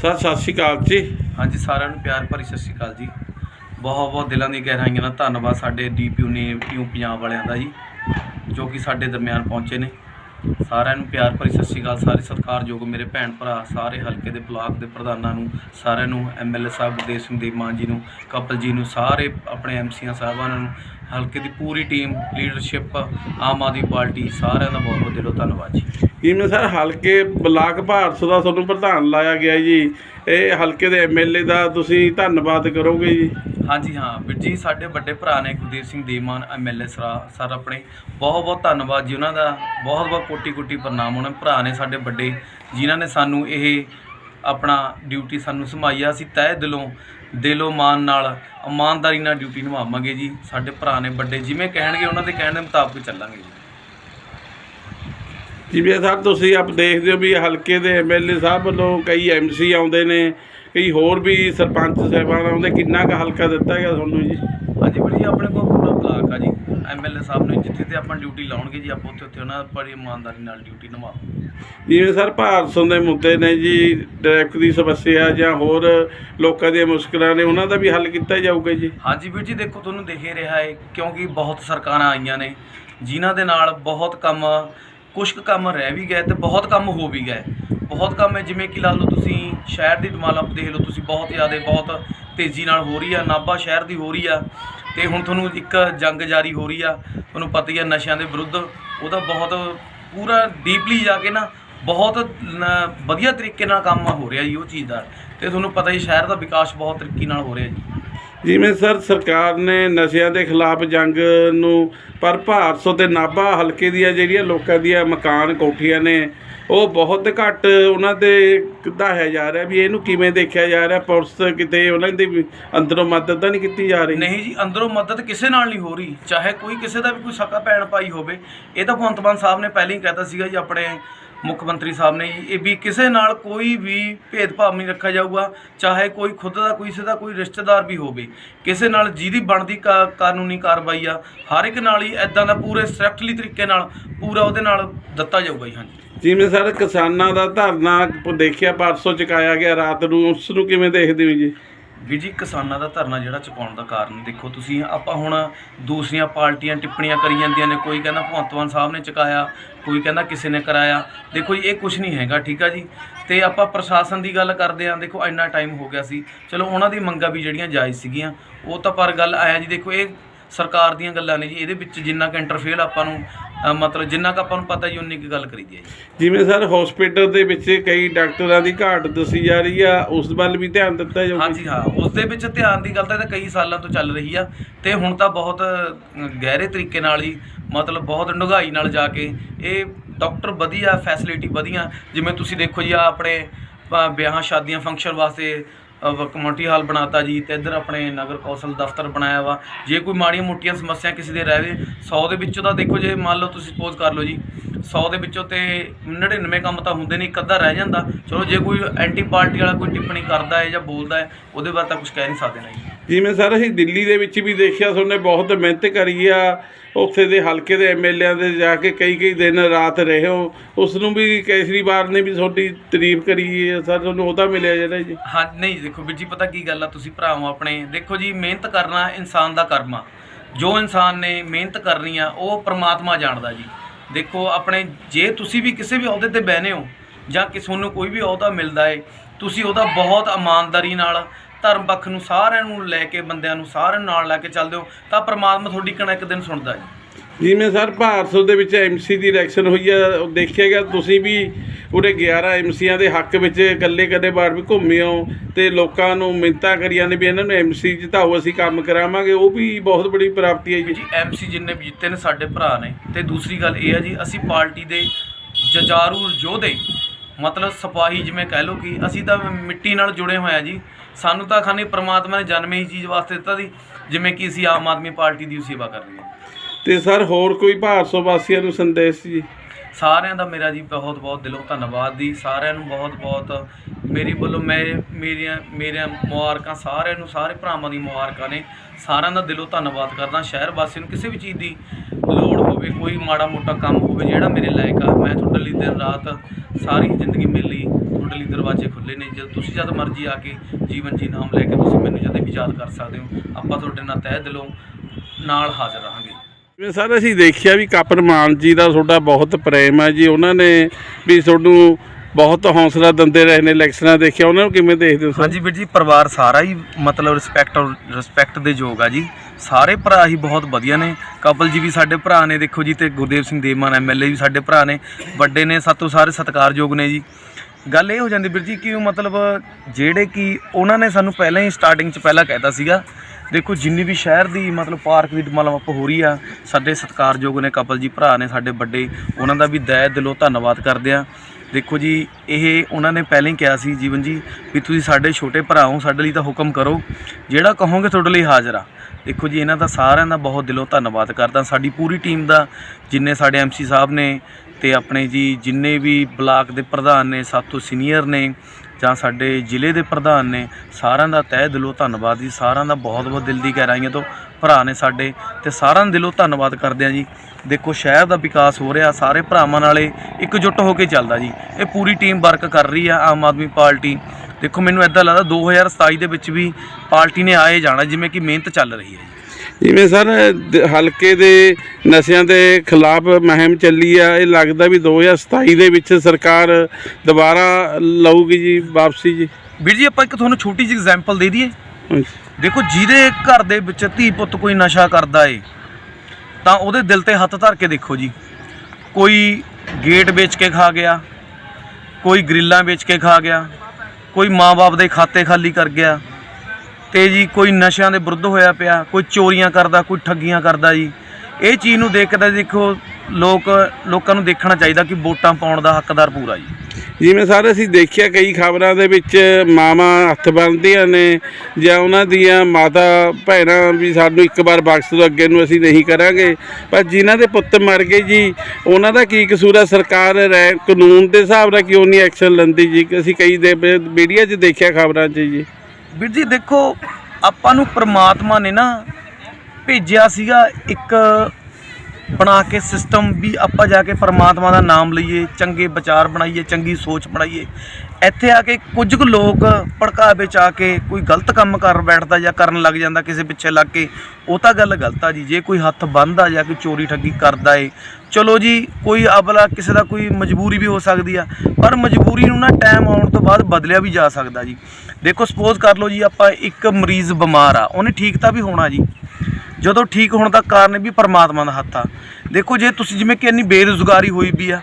Sir, ਸਤਿ ਸ਼੍ਰੀ ਅਕਾਲ ਜੀ। ਹਾਂਜੀ, ਸਾਰਿਆਂ ਨੂੰ ਪਿਆਰ ਭਰੀ ਸਤਿ ਸ਼੍ਰੀ ਅਕਾਲ ਜੀ। ਬਹੁਤ ਬਹੁਤ ਦਿਲਾਂ ਦੀ ਗਹਿਰਾਈਆਂ ਨਾਲ ਧੰਨਵਾਦ ਸਾਡੇ ਡੀਪੀਯੂ ਨੇ ਪੀਯੂ ਪੰਜਾਬ ਵਾਲਿਆਂ ਦਾ ਜੀ, ਜੋ ਕਿ ਸਾਡੇ ਦਰਮਿਆਨ ਪਹੁੰਚੇ ਨੇ। ਸਾਰਿਆਂ ਨੂੰ ਪਿਆਰ ਭਰੀ ਸਤਿ ਸ਼੍ਰੀ ਅਕਾਲ, ਸਾਰੇ ਸਤਿਕਾਰਯੋਗ ਮੇਰੇ ਭੈਣ ਭਰਾ, ਸਾਰੇ ਹਲਕੇ ਦੇ ਬਲਾਕ ਦੇ ਪ੍ਰਧਾਨਾਂ ਨੂੰ, ਸਾਰਿਆਂ ਨੂੰ ਐਮਐਲਏ ਸਾਹਿਬ, ਗੁਰਦੇਵ ਸਿੰਘ ਦੇਵ ਮਾਨ ਜੀ ਨੂੰ, ਕਪਲ ਜੀ ਨੂੰ, ਸਾਰੇ ਆਪਣੇ ਐਮਸੀਆਂ ਸਾਹਿਬਾਨਾਂ ਨੂੰ ਹਲਕੇ ਦੀ ਪੂਰੀ team leadership Aam Aadmi party ਸਾਰਿਆਂ ਦਾ ਬਹੁਤ ਬਹੁਤ ਦਿਲੋਂ ਧੰਨਵਾਦ ਜੀ। ਜਿਵੇਂ ਸਰ ਹਲਕੇ ਬਲਾਕ ਭਾਰਤ ਦਾ ਤੁਹਾਨੂੰ ਪ੍ਰਧਾਨ ਲਾਇਆ ਗਿਆ ਜੀ? ਇਹ ਹਲਕੇ ਦੇ ਐਮਐਲਏ ਦਾ ਤੁਸੀਂ ਧੰਨਵਾਦ ਕਰੋਗੇ ਜੀ? ਹਾਂਜੀ ਹਾਂ ਵੀਰ ਜੀ ਸਾਡੇ ਵੱਡੇ ਭਰਾ ਨੇ ਗੁਰਦੀਪ ਸਿੰਘ ਦੀਮਾਨ ਐਮਐਲਏ ਸਰਾ ਸਰ ਆਪਣੇ। ਬਹੁਤ ਬਹੁਤ ਧੰਨਵਾਦ ਜੀ ਉਹਨਾਂ ਦਾ। ਬਹੁਤ ਬਹੁਤ ਕੋਟੀ ਕੋਟੀ ਪ੍ਰਣਾਮ ਉਹਨਾਂ ਭਰਾ ਨੇ ਸਾਡੇ ਵੱਡੇ ਜਿਨ੍ਹਾਂ ਨੇ ਸਾਨੂੰ ਇਹ ਆਪਣਾ ਡਿਊਟੀ ਸਾਨੂੰ ਸੰਭਾਈ ਅਸੀਂ ਤਹਿ ਦਿਲੋਂ। ਦਿਲੋਂ ਮਾਨ ਨਾਲ ਇਮਾਨਦਾਰੀ ਨਾਲ ਡਿਊਟੀ ਨਿਭਾਵਾਂਗੇ ਜੀ। ਸਾਡੇ ਭਰਾ ਨੇ ਵੱਡੇ ਜਿਵੇਂ ਕਹਿਣਗੇ ਉਹਨਾਂ ਦੇ ਕਹਿਣ ਦੇ ਮੁਤਾਬਕ ਚੱਲਾਂਗੇ ਜੀ। ਜਿਵੇਂ ਸਰ ਤੁਸੀਂ ਆਪ ਦੇਖਦੇ ਹੋ ਵੀ ਹਲਕੇ ਦੇ ਐਮਐਲਏ ਸਾਹਿਬ ਵੱਲੋਂ ਕਈ ਐਮਸੀ ਆਉਂਦੇ ਨੇ ਕਈ ਹੋਰ ਵੀ ਸਰਪੰਚ ਸਾਹਿਬਾਨ ਆਉਂਦੇ ਕਿੰਨਾ ਕੁ ਹਲਕਾ ਦਿੱਤਾ ਗਿਆ ਤੁਹਾਨੂੰ ਜੀ? ਹਾਂਜੀ ਜੀ ਆਪਣੇ ਕੋਲ ਪੂਰਾ ਬਲਾਕ ਆ ਜੀ। ਐਮਐਲਏ ਸਾਹਿਬ ਨੇ ਜਿੱਥੇ ਤੇ ਆਪਾਂ ਡਿਊਟੀ ਲਾਉਣਗੇ ਜੀ ਆਪਾਂ ਉੱਥੇ ਉੱਥੇ ਉਹਨਾਂ ਬੜੀ ਇਮਾਨਦਾਰੀ ਨਾਲ ਡਿਊਟੀ ਨਿਭਾਵਾਂਗੇ। ਜਿਵੇਂ ਸਰ, ਭਾਰਤ ਦੇ ਮੁੱਦੇ ਨੇ ਜੀ ਟ੍ਰੈਫਿਕ ਦੀ ਸਮੱਸਿਆ ਜਾਂ ਹੋਰ ਲੋਕਾਂ ਦੀਆਂ ਮੁਸ਼ਕਲਾਂ ਨੇ, ਉਹਨਾਂ ਦਾ ਵੀ ਹੱਲ ਕੀਤਾ ਜਾਊਗਾ ਜੀ? ਹਾਂਜੀ ਵੀਰ ਜੀ, ਦੇਖੋ, ਤੁਹਾਨੂੰ ਦਿਖ ਰਿਹਾ ਹੈ, ਕਿਉਂਕਿ ਬਹੁਤ ਸਰਕਾਰਾਂ ਆਈਆਂ ਨੇ, ਜਿਨ੍ਹਾਂ ਦੇ ਨਾਲ ਬਹੁਤ ਕੰਮ ਕੁਝ ਕੁ ਕੰਮ ਰਹਿ ਵੀ ਗਏ ਤੇ ਬਹੁਤ ਕੰਮ ਹੋ ਵੀ ਗਏ। ਬਹੁਤ ਕੰਮ ਹੈ, ਜਿਵੇਂ ਕਿ ਲਾ ਲਓ ਤੁਸੀਂ ਸ਼ਹਿਰ ਦੀ ਡਿਵੈਲਪ ਦੇਖ ਲਓ, ਤੁਸੀਂ ਬਹੁਤ ਜ਼ਿਆਦਾ, ਬਹੁਤ ਤੇਜ਼ੀ ਨਾਲ ਹੋ ਰਹੀ ਆ, ਨਾਭਾ ਸ਼ਹਿਰ ਦੀ ਹੋ ਰਹੀ ਆ, ਤੇ ਹੁਣ ਤੁਹਾਨੂੰ ਇੱਕ ਜੰਗ ਜਾਰੀ ਹੋ ਰਹੀ ਆ, ਤੁਹਾਨੂੰ ਪਤਾ ਹੀ ਆ ਨਸ਼ਿਆਂ ਦੇ ਵਿਰੁੱਧ, ਉਹਦਾ ਬਹੁਤ ਪੂਰਾ ਡੀਪਲੀ ਜਾ ਕੇ ਨਾ ਬਹੁਤ ਨ- ਵਧੀਆ ਤਰੀਕੇ ਨਾਲ ਕੰਮ ਹੋ ਰਿਹਾ ਜੀ ਉਹ ਚੀਜ਼ ਦਾ। ਤੇ ਤੁਹਾਨੂੰ ਪਤਾ ਹੀ ਸ਼ਹਿਰ ਦਾ ਵਿਕਾਸ ਬਹੁਤ ਤਰੀਕੇ ਨਾਲ ਹੋ ਰਿਹਾ ਜੀ। ਜਿਵੇਂ ਸਰ, ਸਰਕਾਰ ਨੇ ਨਸ਼ਿਆਂ ਦੇ ਖਿਲਾਫ ਜੰਗ ਨੂੰ, ਪਰ ਭਾਰਤ ਤੇ ਨਾਭਾ ਹਲਕੇ ਦੀਆਂ ਜਿਹੜੀਆਂ ਲੋਕਾਂ ਦੀਆਂ ਮਕਾਨ ਕੋਠੀਆਂ ਨੇ ਉਹ ਬਹੁਤ ਘੱਟ ਉਹਨਾਂ ਤੇ ਕਢਾਇਆ ਜਾ ਰਿਹਾ ਵੀ ਇਹਨੂੰ ਕਿਵੇਂ ਦੇਖਿਆ ਜਾ ਰਿਹਾ ਪੁਲਿਸ ਕਿਤੇ ਉਹਨਾਂ ਦੀ ਵੀ ਅੰਦਰੋਂ ਮਦਦ ਤਾਂ ਨਹੀਂ ਕੀਤੀ ਜਾ ਰਹੀ। ਨਹੀਂ ਜੀ ਅੰਦਰੋਂ ਮਦਦ ਕਿਸੇ ਨਾਲ ਨਹੀਂ ਹੋ ਰਹੀ। ਚਾਹੇ ਕੋਈ ਕਿਸੇ ਦਾ ਵੀ ਕੋਈ ਸਕਾ ਭੈਣ ਭਾਈ ਹੋਵੇ ਇਹ ਤਾਂ ਭਗਵੰਤ ਮਾਨ ਸਾਹਿਬ ਨੇ ਪਹਿਲਾਂ ਹੀ ਕਹਿਤਾ ਸੀਗਾ ਜੀ ਆਪਣੇ ਮੁੱਖ ਮੰਤਰੀ ਸਾਹਿਬ ਨੇ ਜੀ, ਇਹ ਵੀ ਕਿਸੇ ਨਾਲ ਕੋਈ ਵੀ ਭੇਦਭਾਵ ਨਹੀਂ ਰੱਖਿਆ ਜਾਊਗਾ ਚਾਹੇ ਕੋਈ ਖੁਦ ਦਾ ਕੋਈ ਕਿਸੇ ਦਾ ਕੋਈ ਰਿਸ਼ਤੇਦਾਰ ਵੀ ਹੋਵੇ। ਕਿਸੇ ਨਾਲ ਜਿਹਦੀ ਬਣਦੀ ਕਾ- ਕਾਨੂੰਨੀ ਕਾਰਵਾਈ ਆ ਹਰ ਇੱਕ ਨਾਲ ਹੀ ਐਦਾਂ ਦਾ ਪੂਰੇ ਸਟ੍ਰਿਕਟਲੀ ਤਰੀਕੇ ਨਾਲ ਪੂਰਾ ਉਹਦੇ ਨਾਲ ਦਿੱਤਾ ਜਾਊਗਾ ਜੀ ਹਾਂਜੀ। ਜਿਵੇਂ ਸਰ ਕਿਸਾਨਾਂ ਦਾ ਧਰਨਾ ਦੇਖਿਆ, ਪਰਸੋਂ ਚੁਕਾਇਆ ਗਿਆ, ਰਾਤ ਨੂੰ ਉਸ ਨੂੰ ਕਿਵੇਂ ਦੇਖਦੇ ਹੋ ਜੀ? ਵੀ ਜੀ, ਕਿਸਾਨਾਂ ਦਾ ਧਰਨਾ ਜਿਹੜਾ ਚੁਕਾਉਣ ਦਾ ਕਾਰਨ ਦੇਖੋ ਤੁਸੀਂ, ਆਪਾਂ ਹੁਣ ਦੂਸਰੀਆਂ ਪਾਰਟੀਆਂ ਟਿੱਪਣੀਆਂ ਕਰੀ ਜਾਂਦੀਆਂ ਨੇ, ਕੋਈ ਕਹਿੰਦਾ ਭਗਵੰਤ ਮਾਨ ਸਾਹਿਬ ਨੇ ਚੁਕਾਇਆ, ਕੋਈ ਕਹਿੰਦਾ ਕਿਸੇ ਨੇ ਕਰਾਇਆ, ਦੇਖੋ ਜੀ, ਇਹ ਕੁਝ ਨਹੀਂ ਹੈਗਾ, ਠੀਕ ਆ ਜੀ? ਤੇ ਆਪਾਂ ਪ੍ਰਸ਼ਾਸਨ ਦੀ ਗੱਲ ਕਰਦੇ ਆਂ ਦੇਖੋ ਇੰਨਾ ਟਾਈਮ ਹੋ ਗਿਆ ਸੀ, ਚਲੋ ਉਹਨਾਂ ਦੀ ਮੰਗਾਂ ਵੀ ਜਿਹੜੀਆਂ ਜਾਇਜ਼ ਸੀਗੀਆਂ, ਉਹ ਤਾਂ ਪਰ ਗੱਲ ਆਇਆ ਜੀ, ਦੇਖੋ ਇਹ ਸਰਕਾਰ ਦੀਆਂ ਗੱਲਾਂ ਨੇ ਜੀ, ਇਹਦੇ ਵਿੱਚ ਜਿੰਨਾ ਕੁ ਇੰਟਰਫੇਅਰ ਆਪਾਂ ਨੂੰ ਅ, ਮਤਲਬ ਜਿੰਨਾ ਕੁ ਆਪਾਂ ਨੂੰ ਪਤਾ ਜੀ ਉਨੀ ਕੁ ਗੱਲ ਕਰੀਦੀ ਹੈ ਜੀ। ਜਿਵੇਂ ਸਰ ਹਸਪੀਟਲ ਦੇ ਵਿੱਚ ਕਈ ਡਾਕਟਰਾਂ ਦੀ ਘਾਟ ਦੱਸੀ ਜਾ ਰਹੀ ਆ ਉਸ ਵੱਲ ਵੀ ਧਿਆਨ ਦਿੱਤਾ ਜਾਊਗਾ ਹਾਂਜੀ ਹਾਂ। ਉਸ ਦੇ ਵਿੱਚ ਧਿਆਨ ਦੀ ਗੱਲ ਤਾਂ ਇਹ ਤਾਂ ਕਈ ਸਾਲਾਂ ਤੋਂ ਚੱਲ ਰਹੀ ਆ ਤੇ ਹੁਣ ਤਾਂ ਬਹੁਤ ਅ, ਗਹਿਰੇ ਤਰੀਕੇ ਨਾਲ ਹੀ ਮਤਲਬ ਬਹੁਤ ਡੂੰਘਾਈ ਨਾਲ ਜਾ ਕੇ ਇਹ ਡਾਕਟਰ ਵਧੀਆ ਫੈਸਿਲਿਟੀ ਵਧੀਆ। ਜਿਵੇਂ ਤੁਸੀਂ ਦੇਖੋ ਜੀ ਆ ਆਪਣੇ ਅ, ਵਿਆਹਾਂ ਸ਼ਾਦੀਆਂ ਫੰਕਸ਼ਨ ਵਾਸਤੇ ਕਮਿਊਨਿਟੀ ਹਾਲ ਬਣਾਤਾ ਜੀ ਤੇ ਇੱਧਰ ਆਪਣੇ ਨਗਰ ਕੌਂਸਲ ਦਫ਼ਤਰ ਬਣਾਇਆ ਵਾ। ਜੇ ਕੋਈ ਮਾੜੀਆਂ ਮੋਟੀਆਂ ਸਮੱਸਿਆ ਕਿਸੇ ਦੇ ਰਹਿ ਵੇ 100 ਦੇ ਵਿੱਚੋਂ ਤਾਂ ਦੇਖੋ ਜੇ ਮੰਨ ਲਓ ਤੁਸੀਂ ਸਪੋਜ਼ ਕਰ ਲਓ ਜੀ 100 ਦੇ ਵਿੱਚੋਂ ਤੇ 99 ਕੰਮ ਤਾਂ ਹੁੰਦੇ ਨਹੀਂ ਇੱਕ ਅੱਧਾ ਰਹਿ ਜਾਂਦਾ। ਚਲੋ ਜੇ ਕੋਈ ਐਂਟੀ ਪਾਰਟੀ ਵਾਲਾ ਕੋਈ ਟਿੱਪਣੀ ਕਰਦਾ ਹੈ ਜਾਂ ਬੋਲਦਾ ਹੈ, ਉਹਦੇ ਬਾਰੇ ਤਾਂ ਕੁਝ ਕਹਿ ਨਹੀਂ ਸਕਦੇ ਨਾ ਜੀ। ਜਿਵੇਂ ਸਰ, ਅਸੀਂ ਦਿੱਲੀ ਦੇ ਵਿੱਚ ਵੀ ਦੇਖਿਆ ਤੁਹਾਨੇ ਬਹੁਤ ਮਿਹਨਤ ਕਰੀ ਆ। ਉੱਥੇ ਦੇ ਹਲਕੇ ਦੇ ਐਮਐਲਏਆਂ ਦੇ ਜਾ ਕੇ ਕਈ ਕਈ ਦਿਨ ਰਾਤ ਰਹੇ ਹੋ। ਉਸ ਨੂੰ ਵੀ ਕੇਜਰੀਵਾਲ ਨੇ ਵੀ ਤੁਹਾਡੀ ਤਾਰੀਫ ਕਰੀ ਹੈ। ਸਰ, ਤੁਹਾਨੂੰ ਉਹਦਾ ਮਿਲਿਆ ਜਿਹੜਾ ਜੀ? ਹਾਂ, ਨਹੀਂ, ਦੇਖੋ ਵੀਰ ਜੀ, ਪਤਾ ਕੀ ਗੱਲ ਆ? ਤੁਸੀਂ ਭਰਾਵੋ ਆਪਣੇ, ਦੇਖੋ ਜੀ, ਮਿਹਨਤ ਕਰਨਾ ਇਨਸਾਨ ਦਾ ਕਰਮ ਆ। ਜੋ ਇਨਸਾਨ ਨੇ ਮਿਹਨਤ ਕਰਨੀ ਆ, ਉਹ ਪ੍ਰਮਾਤਮਾ ਜਾਣਦਾ ਜੀ। ਦੇਖੋ, ਆਪਣੇ, ਜੇ ਤੁਸੀਂ ਵੀ ਕਿਸੇ ਵੀ ਅਹੁਦੇ ਤੇ ਬਹਿਨੇ ਹੋ ਜਾਂ ਕਿਸੇ ਨੂੰ ਕੋਈ ਵੀ ਅਹੁਦਾ ਮਿਲਦਾ ਹੈ ਤੁਸੀਂ ਉਹਦਾ ਬਹੁਤ ਇਮਾਨਦਾਰੀ ਨਾਲ ਧਰਮ ਪੱਖ ਨੂੰ ਸਾਰਿਆਂ ਨੂੰ ਲੈ ਕੇ ਬੰਦਿਆਂ ਨੂੰ ਸਾਰਿਆਂ ਨੂੰ ਨਾਲ ਲੈ ਕੇ ਚੱਲਦੇ ਹੋ ਤਾਂ ਪ੍ਰਮਾਤਮਾ ਤੁਹਾਡੀ ਕਣਾ ਇੱਕ ਦਿਨ ਸੁਣਦਾ ਜੀ ਜਿਵੇਂ ਸਰ ਭਾਰਤ ਦੇ ਵਿੱਚ ਐਮਸੀ ਦੀ ਇਲੈਕਸ਼ਨ ਹੋਈ ਆ ਉਹ ਦੇਖਿਆ ਗਿਆ ਤੁਸੀਂ ਵੀ ਉਹਦੇ 11 ਐਮਸੀਆਂ ਦੇ ਹੱਕ ਵਿੱਚ ਇਕੱਲੇ ਕਦੇ ਵਾਰ ਵੀ ਘੁੰਮੇ ਹੋ ਤੇ ਲੋਕਾਂ ਨੂੰ ਮਿੰਤਾ ਕਰੀਆਂ ਨੇ ਵੀ ਇਹਨਾਂ ਨੂੰ ਐਮਸੀ ਜਿਤਾਓ ਅਸੀਂ ਕੰਮ ਕਰਾਵਾਂਗੇ ਉਹ ਵੀ ਬਹੁਤ ਬੜੀ ਪ੍ਰਾਪਤੀ ਹੈ ਜੀ। ਐਮਸੀ ਜਿੰਨੇ ਵੀ ਜਿੱਤੇ ਨੇ ਸਾਡੇ ਭਰਾ ਨੇ ਤੇ ਦੂਸਰੀ ਗੱਲ ਇਹ ਹੈ ਜੀ ਅਸੀਂ ਪਾਰਟੀ ਦੇ ਜਜਾਰੂ ਯੋਧੇ ਮਤਲਬ ਸਿਪਾਹੀ ਜਿਵੇਂ ਕਹਿ ਲਓ ਕਿ ਅਸੀਂ ਤਾਂ ਮਿੱਟੀ ਨਾਲ ਜੁੜੇ ਹੋਏ ਆ ਜੀ। ਸਾਨੂੰ ਤਾਂ ਖਾਨੀ ਪ੍ਰਮਾਤਮਾ ਨੇ ਜਨਮ ਹੀ ਚੀਜ਼ ਵਾਸਤੇ ਦਿੱਤਾ ਸੀ ਜਿਵੇਂ ਕਿ ਅਸੀਂ ਆਮ ਆਦਮੀ ਪਾਰਟੀ ਦੀ ਸੇਵਾ ਕਰ ਰਹੇ ਹਾਂ। ਤੇ ਸਰ ਹੋਰ ਕੋਈ ਭਾਰਤ ਵਾਸੀਆਂ ਨੂੰ ਸੰਦੇਸ਼ ਜੀ? ਸਾਰਿਆਂ ਦਾ ਮੇਰਾ ਜੀ ਬਹੁਤ ਬਹੁਤ ਦਿਲੋਂ ਧੰਨਵਾਦ ਦੀ ਸਾਰਿਆਂ ਨੂੰ ਬਹੁਤ ਬਹੁਤ ਮੇਰੀ ਵੱਲੋਂ ਮੈਂ ਮੇਰੀਆਂ ਮੇਰੀਆਂ ਮੁਬਾਰਕਾਂ ਸਾਰਿਆਂ ਨੂੰ ਸਾਰੇ ਭਰਾਵਾਂ ਦੀ ਮੁਬਾਰਕਾਂ ਨੇ। ਸਾਰਿਆਂ ਦਾ ਦਿਲੋਂ ਧੰਨਵਾਦ ਕਰਦਾ ਸ਼ਹਿਰ ਵਾਸੀ ਨੂੰ। ਕਿਸੇ ਵੀ ਚੀਜ਼ ਦੀ ਲੋੜ ਹੋਵੇ ਕੋਈ ਮਾੜਾ ਮੋਟਾ ਕੰਮ ਹੋਵੇ ਜਿਹੜਾ ਮੇਰੇ ਲਾਇਕ ਆ ਮੈਂ ਤੁਹਾਡੇ ਲਈ ਦਿਨ ਰਾਤ ਸਾਰੀ ਜ਼ਿੰਦਗੀ ਮਿਲੀ ਤੁਹਾਡੇ ਤੁਹਾਡੇ ਲਈ ਦਰਵਾਜ਼ੇ ਖੁੱਲੇ ਨੇ। ਜਦ ਤੁਸੀਂ ਜਦ ਮਰਜ਼ੀ ਆ ਕੇ ਜੀਵਨ ਜੀ ਨਾਮ ਲੈ ਕੇ ਤੁਸੀਂ ਮੈਨੂੰ ਜਦ ਵੀ ਯਾਦ ਕਰ ਸਕਦੇ ਹੋ। ਆਪਾਂ ਤੁਹਾਡੇ ਨਾਲ ਤਹਿ ਦਿਲੋਂ ਨਾਲ ਹਾਜ਼ਰ ਰਹਾਂਗੇ। ਜਿਵੇਂ ਸਰ, ਅਸੀਂ ਦੇਖਿਆ ਵੀ ਕਪਰ ਮਾਨ ਜੀ ਦਾ ਤੁਹਾਡਾ ਬਹੁਤ ਪ੍ਰੇਮ ਹੈ ਜੀ। ਉਹਨਾਂ ਨੇ ਵੀ ਤੁਹਾਨੂੰ ਬਹੁਤ ਹੌਸਲਾ ਦਿੰਦੇ ਰਹੇ ਨੇ, ਇਲੈਕਸ਼ਨਾਂ ਦੇਖਿਆ, ਉਹਨਾਂ ਨੂੰ ਕਿਵੇਂ ਦੇਖਦੇ ਹੋ ਹਾਂਜੀ ਵੀਰ ਜੀ, ਪਰਿਵਾਰ ਸਾਰਾ ਹੀ ਮਤਲਬ ਰਿਸਪੈਕਟ ਰਿਸਪੈਕਟ ਦੇ ਯੋਗ ਆ ਜੀ। ਸਾਰੇ ਭਰਾ ਹੀ ਬਹੁਤ ਵਧੀਆ ਨੇ। ਕਪਲ ਜੀ ਵੀ ਸਾਡੇ ਭਰਾ ਨੇ, ਦੇਖੋ ਜੀ, ਤੇ ਗੁਰਦੇਵ ਸਿੰਘ ਦੇਵਮਾਨ ਐਮਐਲਏ ਵੀ ਸਾਡੇ ਭਰਾ ਨੇ। ਵੱਡੇ ਨੇ ਸਾਤੋਂ ਸਾਰੇ ਸਤਿਕਾਰਯੋਗ ਨੇ ਜੀ। ਗੱਲ ਇਹ ਹੋ ਜਾਂਦੀ ਵੀਰ ਜੀ ਕਿ ਉਹ ਮਤਲਬ ਜਿਹੜੇ ਕਿ ਉਹਨਾਂ ਨੇ ਸਾਨੂੰ ਪਹਿਲਾਂ ਹੀ ਸਟਾਰਟਿੰਗ 'ਚ ਪਹਿਲਾਂ ਕਹਿਤਾ ਸੀਗਾ, ਦੇਖੋ ਜਿੰਨੀ ਵੀ ਸ਼ਹਿਰ ਦੀ ਮਤਲਬ ਪਾਰਕ ਦੀ ਡਿਵੈਲਪ ਹੋ ਰਹੀ ਆ, ਸਾਡੇ ਸਤਿਕਾਰਯੋਗ ਨੇ ਕਪਲ ਜੀ ਭਰਾ ਨੇ, ਸਾਡੇ ਵੱਡੇ, ਉਹਨਾਂ ਦਾ ਵੀ ਦਇਆ ਦਿਲੋਂ ਧੰਨਵਾਦ ਕਰਦੇ ਆ। ਦੇਖੋ ਜੀ, ਇਹ ਉਹਨਾਂ ਨੇ ਪਹਿਲਾਂ ਹੀ ਕਿਹਾ ਸੀ, ਜੀਵਨ ਜੀ, ਵੀ ਤੁਸੀਂ ਸਾਡੇ ਛੋਟੇ ਭਰਾ ਹੋ, ਸਾਡੇ ਲਈ ਤਾਂ ਹੁਕਮ ਕਰੋ, ਜਿਹੜਾ ਕਹੋਗੇ ਤੁਹਾਡੇ ਲਈ ਹਾਜ਼ਰ ਆ। ਦੇਖੋ ਜੀ, ਇਹਨਾਂ ਦਾ ਸਾਰਿਆਂ ਦਾ ਬਹੁਤ ਦਿਲੋਂ ਧੰਨਵਾਦ ਕਰਦਾ। ਸਾਡੀ ਪੂਰੀ ਟੀਮ ਦਾ, ਜਿੰਨੇ ਸਾਡੇ ਐਮਸੀ ਸਾਹਿਬ ਨੇ ਤੇ ਆਪਣੇ ਜੀ ਜਿੰਨੇ ਵੀ ਬਲਾਕ ਦੇ ਪ੍ਰਧਾਨ ਨੇ, ਸਭ ਤੋਂ ਸੀਨੀਅਰ ਨੇ ਜਾਂ ਸਾਡੇ ਜ਼ਿਲ੍ਹੇ ਦੇ ਪ੍ਰਧਾਨ ਨੇ, ਸਾਰਿਆਂ ਦਾ ਤਹਿ ਦਿਲੋਂ ਧੰਨਵਾਦ ਜੀ। ਸਾਰਿਆਂ ਦਾ ਬਹੁਤ ਬਹੁਤ ਦਿਲ ਦੀ ਗਹਿਰਾਈਆਂ ਤੋਂ ਭਰਾ ਨੇ ਸਾਡੇ ਤੇ ਸਾਰਿਆਂ ਨੂੰ ਦਿਲੋਂ ਧੰਨਵਾਦ ਕਰਦੇ ਆ ਜੀ। ਦੇਖੋ, ਸ਼ਹਿਰ ਦਾ ਵਿਕਾਸ ਹੋ ਰਿਹਾ, ਸਾਰੇ ਭਰਾਵਾਂ ਨਾਲੇ ਇਕਜੁੱਟ ਹੋ ਕੇ ਚੱਲਦਾ ਜੀ। ਇਹ ਪੂਰੀ ਟੀਮ ਵਰਕ ਕਰ ਰਹੀ ਆ, ਆਮ ਆਦਮੀ ਪਾਰਟੀ। ਦੇਖੋ, ਮੈਨੂੰ ਇਦਾਂ ਲੱਗਦਾ 2027 ਦੇ ਵਿੱਚ ਵੀ ਪਾਰਟੀ ਨੇ ਆਏ ਜਾਣਾ, ਜਿਵੇਂ ਕਿ ਮਿਹਨਤ ਚੱਲ ਰਹੀ ਹੈ ਜੀ। ਜਿਵੇਂ ਸਰ ਹਲਕੇ ਦੇ ਨਸ਼ਿਆਂ ਦੇ ਖਿਲਾਫ ਮੁਹਿੰਮ ਚੱਲੀ ਆ ਇਹ ਲੱਗਦਾ ਵੀ 2027 ਦੇ ਵਿੱਚ ਸਰਕਾਰ ਦੁਬਾਰਾ ਲਊਗੀ ਜੀ ਵਾਪਸੀ ਜੀ। ਵੀਰ ਜੀ ਆਪਾਂ ਇੱਕ ਤੁਹਾਨੂੰ ਛੋਟੀ ਜਿਹੀ ਐਗਜ਼ਾਮਪਲ ਦੇ ਦਈਏ। ਦੇਖੋ ਜਿਹਦੇ ਘਰ ਦੇ ਵਿੱਚ ਧੀ ਪੁੱਤ ਕੋਈ ਨਸ਼ਾ ਕਰਦਾ ਏ ਤਾਂ ਉਹਦੇ ਦਿਲ ਤੇ ਹੱਥ ਧਰ ਕੇ ਦੇਖੋ ਜੀ। ਕੋਈ ਗੇਟ ਵੇਚ ਕੇ ਖਾ ਗਿਆ ਕੋਈ ਗਰਿੱਲਾਂ ਵੇਚ ਕੇ ਖਾ ਗਿਆ ਕੋਈ ਮਾਂ-ਬਾਪ ਦੇ ਖਾਤੇ ਖਾਲੀ ਕਰ ਗਿਆ ਤੇ ਜੀ ਕੋਈ ਨਸ਼ਿਆਂ ਦੇ ਵਿਰੁੱਧ ਹੋਇਆ ਪਿਆ, ਕੋਈ ਚੋਰੀਆਂ ਕਰਦਾ, ਕੋਈ ਠੱਗੀਆਂ ਕਰਦਾ ਜੀ। ਇਹ ਚੀਜ਼ ਨੂੰ ਦੇਖ ਕੇ ਤਾਂ ਦੇਖੋ ਲੋਕ, ਲੋਕਾਂ ਨੂੰ ਦੇਖਣਾ ਚਾਹੀਦਾ ਕਿ ਵੋਟਾਂ ਪਾਉਣ ਦਾ ਹੱਕਦਾਰ ਪੂਰਾ ਜੀ। ਜਿਵੇਂ ਸਰ ਅਸੀਂ ਦੇਖਿਆ ਕਈ ਖਬਰਾਂ ਦੇ ਵਿੱਚ ਮਾਵਾਂ ਹੱਥ ਬੰਨ੍ਹਦੀਆਂ ਨੇ ਜਾਂ ਉਹਨਾਂ ਦੀਆਂ ਮਾਤਾ ਭੈਣਾਂ ਵੀ ਸਾਨੂੰ ਇੱਕ ਵਾਰ ਬਖਸ਼ ਦਿਓ ਅੱਗੇ ਨੂੰ ਅਸੀਂ ਨਹੀਂ ਕਰਾਂਗੇ। ਪਰ ਜਿਨ੍ਹਾਂ ਦੇ ਪੁੱਤ ਮਰ ਗਏ ਜੀ, ਉਹਨਾਂ ਦਾ ਕੀ ਕਸੂਰ ਹੈ ਸਰਕਾਰ ਰੈ ਕਾਨੂੰਨ ਦੇ ਹਿਸਾਬ ਨਾਲ ਕਿਉਂ ਨਹੀਂ ਐਕਸ਼ਨ ਲੈਂਦੀ ਜੀ? ਅਸੀਂ ਕਈ ਦੇ ਮੀਡੀਆ 'ਚ ਦੇਖਿਆ ਖਬਰਾਂ 'ਚ ਜੀ। ਵੀਰ ਜੀ ਦੇਖੋ, ਆਪਾਂ ਨੂੰ ਪ੍ਰਮਾਤਮਾ ਨੇ ਨਾ ਭੇਜਿਆ ਸੀਗਾ ਇੱਕ ਬਣਾ ਕੇ ਸਿਸਟਮ ਵੀ ਆਪਾਂ ਜਾ ਕੇ ਪ੍ਰਮਾਤਮਾ ਦਾ ਨਾਮ ਲਈਏ, ਚੰਗੇ ਵਿਚਾਰ ਬਣਾਈਏ, ਚੰਗੀ ਸੋਚ ਬਣਾਈਏ। ਇੱਥੇ ਆ ਕੇ ਕੁਝ ਕੁ ਲੋਕ ਭੜਕਾ ਵਿੱਚ ਆ ਕੇ ਕੋਈ ਗਲਤ ਕੰਮ ਕਰ ਬੈਠਦਾ ਜਾਂ ਕਰਨ ਲੱਗ ਜਾਂਦਾ ਕਿਸੇ ਪਿੱਛੇ ਲੱਗ ਕੇ, ਉਹ ਤਾਂ ਗੱਲ ਗਲਤ ਆ ਜੀ। ਜੇ ਕੋਈ ਹੱਥ ਬੰਨਦਾ ਜਾਂ ਕੋਈ ਚੋਰੀ ਠੱਗੀ ਕਰਦਾ ਏ, ਚਲੋ ਜੀ, ਕੋਈ ਅਬਲਾ ਕਿਸੇ ਦਾ ਕੋਈ ਮਜਬੂਰੀ ਵੀ ਹੋ ਸਕਦੀ ਆ, ਪਰ ਮਜਬੂਰੀ ਨੂੰ ਨਾ ਟਾਈਮ ਆਉਣ ਤੋਂ ਬਾਅਦ ਬਦਲਿਆ ਵੀ ਜਾ ਸਕਦਾ ਜੀ। ਦੇਖੋ ਸਪੋਜ਼ ਕਰ ਲਓ ਜੀ, ਆਪਾਂ ਇੱਕ ਮਰੀਜ਼ ਬਿਮਾਰ ਆ, ਉਹਨੇ ਠੀਕ ਤਾਂ ਵੀ ਹੋਣਾ ਜੀ। ਜਦੋਂ ਠੀਕ ਹੋਣ ਦਾ ਕਾਰਨ ਵੀ ਪਰਮਾਤਮਾ ਦਾ ਹੱਥ ਆ। ਦੇਖੋ, ਜੇ ਤੁਸੀਂ ਜਿਵੇਂ ਕਿ ਇੰਨੀ ਬੇਰੁਜ਼ਗਾਰੀ ਹੋਈ ਵੀ ਆ,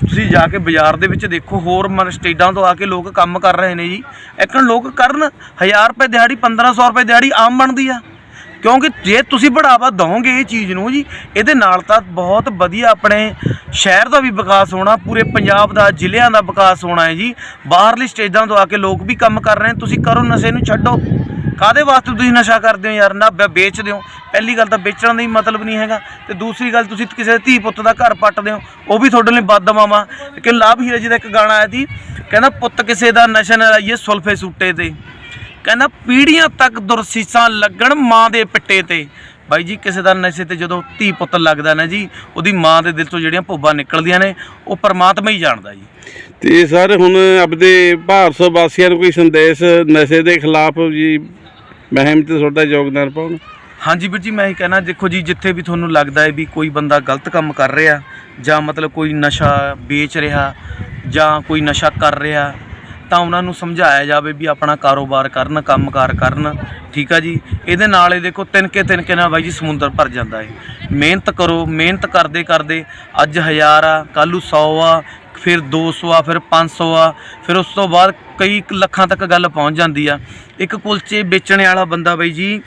ਤੁਸੀਂ ਜਾ ਕੇ ਬਾਜ਼ਾਰ ਦੇ ਵਿੱਚ ਦੇਖੋ, ਹੋਰ ਮਨ ਸਟੇਟਾਂ ਤੋਂ ਆ ਕੇ ਲੋਕ ਕੰਮ ਕਰ ਰਹੇ ਨੇ ਜੀ। ਇੱਕਣ ਲੋਕ ਕਰਨ 1000 ਰੁਪਏ ਦਿਹਾੜੀ 1500 ਰੁਪਏ ਦਿਹਾੜੀ ਆਮ ਬਣਦੀ ਆ। ਕਿਉਂਕਿ ਜੇ ਤੁਸੀਂ ਬੜਾਵਾ ਦਵੋਗੇ ਇਹ ਚੀਜ਼ ਨੂੰ ਜੀ, ਇਹਦੇ ਨਾਲ ਤਾਂ ਬਹੁਤ ਵਧੀਆ ਆਪਣੇ ਸ਼ਹਿਰ ਦਾ ਵੀ ਵਿਕਾਸ ਹੋਣਾ, ਪੂਰੇ ਪੰਜਾਬ ਦਾ, ਜ਼ਿਲ੍ਹਿਆਂ ਦਾ ਵਿਕਾਸ ਹੋਣਾ ਹੈ ਜੀ। ਬਾਹਰਲੀ ਸਟੇਜਾਂ ਤੋਂ ਆ ਕੇ ਲੋਕ ਵੀ ਕੰਮ ਕਰ ਰਹੇ ਨੇ, ਤੁਸੀਂ ਕਰੋ ਨਸ਼ੇ ਨੂੰ ਛੱਡੋ। ਕਾਦੇ ਵਾਸਤੇ ਤੁਸੀਂ ਨਸ਼ਾ ਕਰਦੇ ਹੋ ਯਾਰ? ਨਾ ਵੇ- ਵੇਚਦੇ ਹੋ। ਪਹਿਲੀ ਗੱਲ ਤਾਂ ਵੇਚਣ ਦਾ ਹੀ ਮਤਲਬ ਨਹੀਂ ਹੈਗਾ। ਤੇ ਦੂਸਰੀ ਗੱਲ, ਤੁਸੀਂ ਕਿਸੇ ਧੀ ਪੁੱਤ ਦਾ ਘਰ ਪੱਟਦੇ ਹੋ, ਉਹ ਵੀ ਤੁਹਾਡੇ ਲਈ ਬਦਦਮਾਵਾ ਕਿ ਲਾਭ ਹੀਰਾ ਜੀ ਦਾ ਇੱਕ ਗਾਣਾ ਆਇਆ ਸੀ, ਕਹਿੰਦਾ, ਪੁੱਤ ਕਿਸੇ ਦਾ ਨਸ਼ਾ ਨਾ ਲਾਈਏ ਸੁਲਫੇ ਸੂਟੇ ਤੇ। ਕਹਿੰਦਾ ਪੀੜ੍ਹੀਆਂ ਤੱਕ ਦੁਰਸੀਸਾਂ ਲੱਗਣ ਮਾਂ ਦੇ ਪਿੱਟੇ ਤੇ। ਬਾਈ ਜੀ ਕਿਸੇ ਦਾ ਨਸ਼ੇ ਤੇ ਜਦੋਂ ਧੀ ਪੁੱਤ ਲੱਗਦਾ ਨਾ ਜੀ ਉਹਦੀ ਮਾਂ ਦੇ ਦਿਲ ਤੋਂ ਜਿਹੜੀਆਂ ਭੁੱਬਾਂ ਨਿਕਲਦੀਆਂ ਨੇ ਉਹ ਪਰਮਾਤਮਾ ਹੀ ਜਾਣਦਾ ਜੀ। ਤੇ ਸਰ ਹੁਣ ਆਪਦੇ ਭਾਰਤ ਵਾਸੀਆਂ ਨੂੰ ਕੋਈ ਸੰਦੇਸ਼ ਨਸ਼ੇ ਦੇ ਖਿਲਾਫ ਜੀ ਮੁਹਿੰਮ ਤੇ ਤੁਹਾਡਾ ਯੋਗਦਾਨ ਪਾਉਣ? ਹਾਂਜੀ ਵੀਰ ਜੀ ਮੈਂ ਇਹ ਕਹਿਣਾ ਦੇਖੋ ਜੀ ਜਿੱਥੇ ਵੀ ਤੁਹਾਨੂੰ ਲੱਗਦਾ ਹੈ ਵੀ ਕੋਈ ਬੰਦਾ ਗਲਤ ਕੰਮ ਕਰ ਰਿਹਾ ਜਾਂ ਮਤਲਬ ਕੋਈ ਨਸ਼ਾ ਵੇਚ ਰਿਹਾ ਜਾਂ ਕੋਈ ਨਸ਼ਾ ਕਰ ਰਿਹਾ ਤਾਂ ਉਹਨਾਂ ਨੂੰ ਸਮਝਾਇਆ ਜਾਵੇ ਵੀ ਆਪਣਾ ਕਾਰੋਬਾਰ ਕਰਨ, ਕੰਮਕਾਰ ਕਰਨ, ਠੀਕ ਆ ਜੀ? ਇਹਦੇ ਨਾਲ ਇਹ ਦੇਖੋ ਤਿਨਕੇ ਤਿਨਕੇ ਨਾਲ ਬਾਈ ਜੀ ਸਮੁੰਦਰ ਭਰ ਜਾਂਦਾ ਹੈ ਮਿਹਨਤ ਕਰੋ, ਮਿਹਨਤ ਕਰਦੇ ਕਰਦੇ ਅੱਜ 1000 ਆ, ਕੱਲ੍ਹ ਨੂੰ 100 ਆ, ਫਿਰ 200 ਆ, ਫਿਰ 500 ਆ, ਫਿਰ ਉਸ ਤੋਂ ਬਾਅਦ ਕਈ ਲੱਖਾਂ ਤੱਕ ਗੱਲ ਪਹੁੰਚ ਜਾਂਦੀ ਆ। ਇੱਕ ਕੁਲਚੇ ਵੇਚਣ ਵਾਲਾ ਬੰਦਾ ਬਾਈ ਜੀ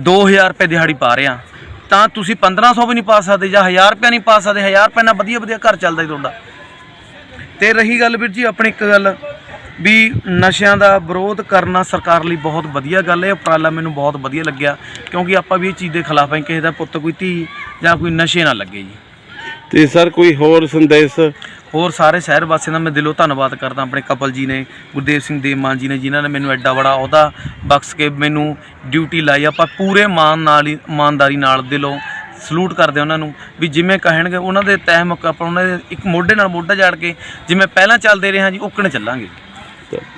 2000 ਰੁਪਏ ਦਿਹਾੜੀ ਪਾ ਰਿਹਾ। ਤਾਂ ਤੁਸੀਂ 1500 ਵੀ ਨਹੀਂ ਪਾ ਸਕਦੇ ਜਾਂ 1000 ਰੁਪਏ ਨਹੀਂ ਪਾ ਸਕਦੇ 1000 ਰੁਪਏ ਨਾਲ ਵਧੀਆ ਵਧੀਆ ਘਰ ਚੱਲਦਾ ਜੀ ਤੁਹਾਡਾ। ਤੇ ਰਹੀ ਗੱਲ ਵੀਰ ਜੀ, ਆਪਣੀ ਇੱਕ ਗੱਲ। ਵੀ ਨਸ਼ਿਆਂ ਦਾ ਵਿਰੋਧ ਕਰਨਾ ਸਰਕਾਰ ਲਈ ਬਹੁਤ ਵਧੀਆ ਗੱਲ ਹੈ ਉਪਰਾਲਾ ਮੈਨੂੰ ਬਹੁਤ ਵਧੀਆ ਲੱਗਿਆ ਕਿਉਂਕਿ ਆਪਾਂ ਵੀ ਇਹ ਚੀਜ਼ ਦੇ ਖਿਲਾਫ ਹਾਂ ਕਿਸੇ ਦਾ ਪੁੱਤ ਕੋਈ ਧੀ ਜਾਂ ਕੋਈ ਨਸ਼ੇ ਨਾ ਲੱਗੇ ਜੀ। ਤੇ ਸਰ ਕੋਈ ਹੋਰ ਸੰਦੇਸ਼? ਹੋਰ ਸਾਰੇ ਸ਼ਹਿਰ ਵਾਸੀਆਂ ਦਾ ਮੈਂ ਦਿਲੋਂ ਧੰਨਵਾਦ ਕਰਦਾ ਆਪਣੇ ਕਪਲ ਜੀ ਨੇ ਗੁਰਦੇਵ ਸਿੰਘ ਦੇਵਮਾਨ ਜੀ ਨੇ ਜਿਨ੍ਹਾਂ ਨੇ ਮੈਨੂੰ ਐਡਾ ਬੜਾ ਅਹੁਦਾ ਬਖਸ਼ ਕੇ ਮੈਨੂੰ ਡਿਊਟੀ ਲਾਈ। ਆਪਾਂ ਪੂਰੇ ਮਾਨ ਨਾਲ ਹੀ ਇਮਾਨਦਾਰੀ ਨਾਲ ਦਿਲੋਂ ਸਲੂਟ ਕਰਦੇ ਉਹਨਾਂ ਨੂੰ ਵੀ ਜਿਵੇਂ ਕਹਿਣਗੇ ਉਹਨਾਂ ਦੇ ਤਹਿ ਮੁਕ ਆਪਾਂ ਉਹਨਾਂ ਦੇ ਇੱਕ ਮੋਢੇ ਨਾਲ ਮੋਢਾ ਜੜ ਕੇ ਜਿਵੇਂ ਪਹਿਲਾਂ ਚੱਲਦੇ ਰਹੇ ਹਾਂ ਜੀ ਉਕਣੇ ਚੱਲਾਂਗੇ। ਤਾਂ